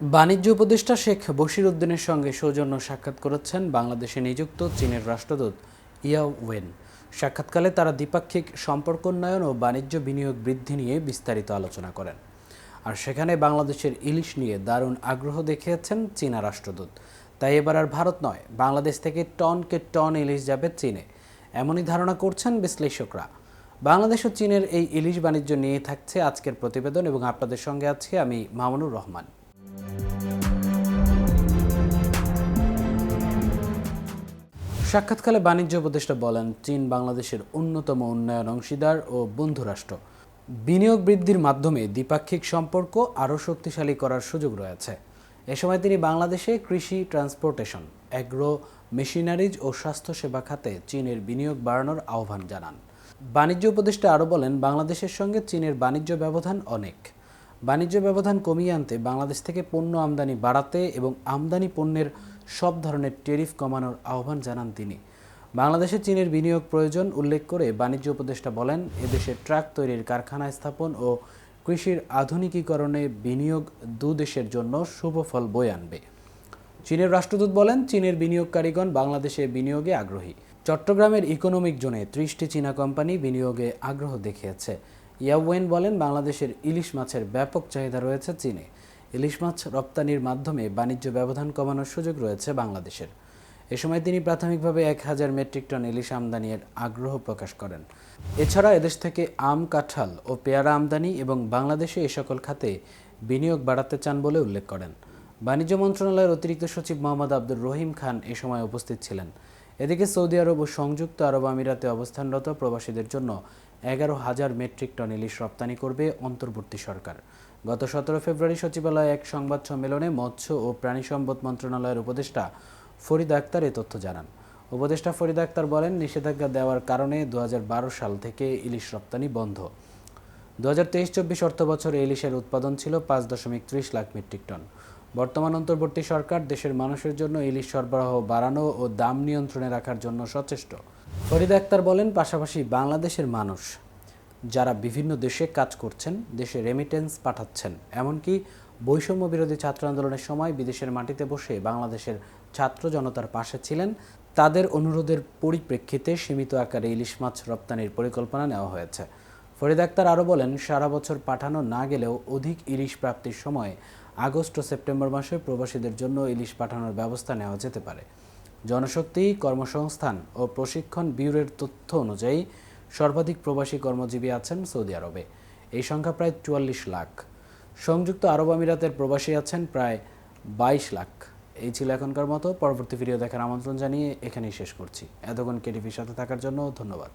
বাণিজ্য উপদেষ্টা শেখ বশির উদ্দিনের সঙ্গে সৌজন্য সাক্ষাৎ করেছেন বাংলাদেশে নিযুক্ত চীনের রাষ্ট্রদূত ইয়া ওয়েন। সাক্ষাৎকালে তারা দ্বিপাক্ষিক সম্পর্ক উন্নয়ন ও বাণিজ্য বিনিয়োগ বৃদ্ধি নিয়ে বিস্তারিত আলোচনা করেন। আর সেখানে বাংলাদেশের ইলিশ নিয়ে দারুণ আগ্রহ দেখিয়েছেন চীনা রাষ্ট্রদূত। তাই এবার আর ভারত নয়, বাংলাদেশ থেকে টনকে টন ইলিশ যাবে চীনে। এমনই ধারণা করছেন বিশ্লেষকরা। বাংলাদেশ ও চীনের এই ইলিশ বাণিজ্য নিয়ে থাকছে আজকের প্রতিবেদন এবং আপনাদের সঙ্গে আছি আমি মামুনুর রহমান। সাক্ষাৎকালে বাণিজ্য উপদেষ্টা বলেন, চীন বাংলাদেশের অন্যতম উন্নয়ন অংশীদার ও বন্ধু রাষ্ট্র। বিনিয়োগ বৃদ্ধির মাধ্যমে দ্বিপাক্ষিক সম্পর্ক আরও শক্তিশালী করার সুযোগ রয়েছে। এ সময় তিনি বাংলাদেশে কৃষি, ট্রান্সপোর্টেশন, অ্যাগ্রো, মেশিনারিজ ও স্বাস্থ্যসেবা খাতে চীনের বিনিয়োগ বাড়ানোর আহ্বান জানান। বাণিজ্য উপদেষ্টা আরও বলেন, বাংলাদেশের সঙ্গে চীনের বাণিজ্য ব্যবধান অনেক। বাণিজ্য ব্যবধান কমিয়ে আনতে বাংলাদেশ থেকে পণ্য আমদানি বাড়াতে এবং আমদানি পণ্যের সব ধরনের ট্যারিফ কমানোর আহ্বান জানান তিনি। বাংলাদেশে চীনের বিনিয়োগ প্রয়োজন উল্লেখ করে বাণিজ্য উপদেষ্টা বলেন, এদেশে ট্রাক তৈরির কারখানা স্থাপন ও কৃষির আধুনিকীকরণে বিনিয়োগ দু দেশের জন্য শুভ ফল বয়ে আনবে। চীনের রাষ্ট্রদূত বলেন, চীনের বিনিয়োগকারীগণ বাংলাদেশে বিনিয়োগে আগ্রহী। চট্টগ্রামের ইকোনমিক জোনে ত্রিশটি চীনা কোম্পানি বিনিয়োগে আগ্রহ দেখিয়েছে। ইয়াওয়েন বলেন, বাংলাদেশের ইলিশ মাছের ব্যাপক চাহিদা রয়েছে চীনে। ইলিশ মাছ রপ্তানির মাধ্যমে বাণিজ্য ব্যবধান কমানোর সুযোগ রয়েছে বাংলাদেশের। এ সময় তিনি প্রাথমিকভাবে এক হাজার মেট্রিক টন ইলিশ আমদানির আগ্রহ প্রকাশ করেন। এছাড়া এদেশ থেকে আম, কাঁঠাল ও পেয়ারা আমদানি এবং বাংলাদেশে এ সকল খাতে বিনিয়োগ বাড়াতে চান বলে উল্লেখ করেন। বাণিজ্য মন্ত্রণালয়ের অতিরিক্ত সচিব মোহাম্মদ আব্দুর রহিম খান এ সময় উপস্থিত ছিলেন। এদিকে সৌদি আরব ও সংযুক্ত আরব আমিরাতে অবস্থানরত প্রবাসীদের জন্য এগারো হাজার মেট্রিক টন ইলিশ রপ্তানি করবে অন্তর্বর্তী সরকার। গত সতেরো ফেব্রুয়ারি সচিবালয়ে এক সংবাদ সম্মেলনে মৎস্য ও প্রাণী সম্পদ মন্ত্রণালয়ের উপদেষ্টা ফরিদ আক্তার এ তথ্য জানান। উপদেষ্টা ফরিদ আক্তার বলেন, নিষেধাজ্ঞা দেওয়ার কারণে দু হাজার বারো সাল থেকে ইলিশ রপ্তানি বন্ধ। দু হাজার তেইশ চব্বিশ অর্থ বছরে ইলিশের উৎপাদন ছিল পাঁচ দশমিক ত্রিশ লাখ মেট্রিক টন। বর্তমান অন্তর্বর্তী সরকার দেশের মানুষের জন্য ইলিশ সরবরাহ বাড়ানো ও দাম নিয়ন্ত্রণে রাখার জন্য সচেষ্ট। ফরিদ আক্তার বলেন, পাশাপাশি বাংলাদেশের মানুষ যারা বিভিন্ন দেশে কাজ করছেন, দেশে রেমিটেন্স পাঠাচ্ছেন, এমনকি বৈষম্য বিরোধী ছাত্র আন্দোলনের সময় বিদেশের মাটিতে বসে বাংলাদেশের ছাত্র জনতার পাশে ছিলেন, তাদের অনুরোধের পরিপ্রেক্ষিতে সীমিত আকারে ইলিশ মাছ রপ্তানির পরিকল্পনা নেওয়া হয়েছে। ফরিদ আক্তার আরও বলেন, সারা বছর পাঠানো না গেলেও অধিক ইলিশ প্রাপ্তির সময় আগস্ট ও সেপ্টেম্বর মাসে প্রবাসীদের জন্য ইলিশ পাঠানোর ব্যবস্থা নেওয়া যেতে পারে। জনশক্তি, কর্মসংস্থান ও প্রশিক্ষণ ব্যুরোর তথ্য অনুযায়ী সর্বাধিক প্রবাসী কর্মজীবী আছেন সৌদি আরবে। এই সংখ্যা প্রায় চুয়াল্লিশ লাখ। সংযুক্ত আরব আমিরাতের প্রবাসী আছেন প্রায় বাইশ লাখ। এই ছিল এখনকার মতো। পরবর্তী ভিডিও দেখার আমন্ত্রণ জানিয়ে এখানেই শেষ করছি। এতক্ষণ কেটিভির সাথে থাকার জন্য ধন্যবাদ।